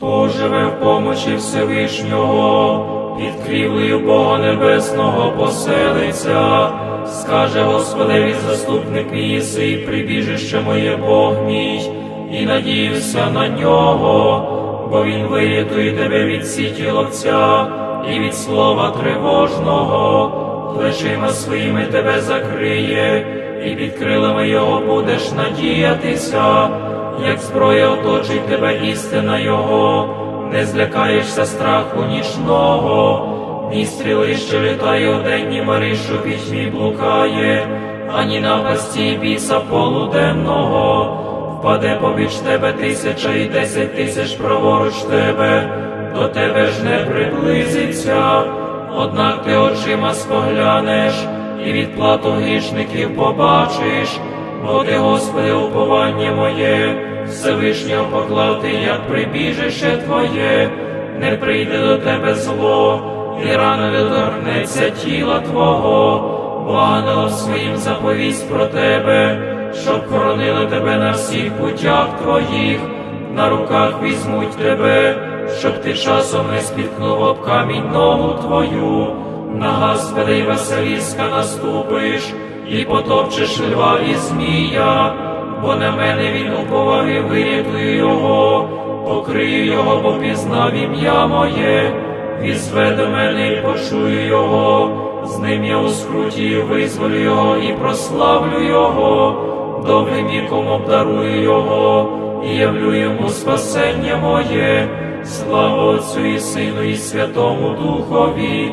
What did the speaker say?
Хто живе в помочі Всевишнього, під крівлею Бога Небесного поселиться, скаже Господеві заступник мій прибіжище моє Бог мій, і надіюся на нього, бо він вирятує тебе від сіті ловця і від слова тривожного, плечима своїми тебе закриє, і під крилами його будеш надіятися. Як зброя оточить тебе істина Його, не злякаєшся страху нічного, ні стріли, що літає у день, ні мари, що пітьмі блукає, ані напасті біса полуденного, впаде побіч тебе тисяча і десять тисяч праворуч тебе, до тебе ж не приблизиться, однак ти очима споглянеш, і відплату грішників побачиш. Бо ти, Господи, уповання моє, Всевишнього поклав ти, як прибіжище Твоє, не прийде до тебе зло, і рано не доторкнеться тіла Твого, бо ангелом своїм заповість про тебе, щоб хоронили тебе на всіх путях Твоїх, на руках візьмуть тебе, щоб ти часом не спіткнув об камінь ногу Твою, на Господи й Василіска наступиш і потопчеш льва і змія, бо на мене він уповав і вирятую його, покрию його, бо пізнав ім'я моє, візве до мене і почую його, з ним я у скруті визволю його і прославлю його, довгим віком обдарую його, і явлю йому спасення моє, слава Отцю і Сину, і Святому Духові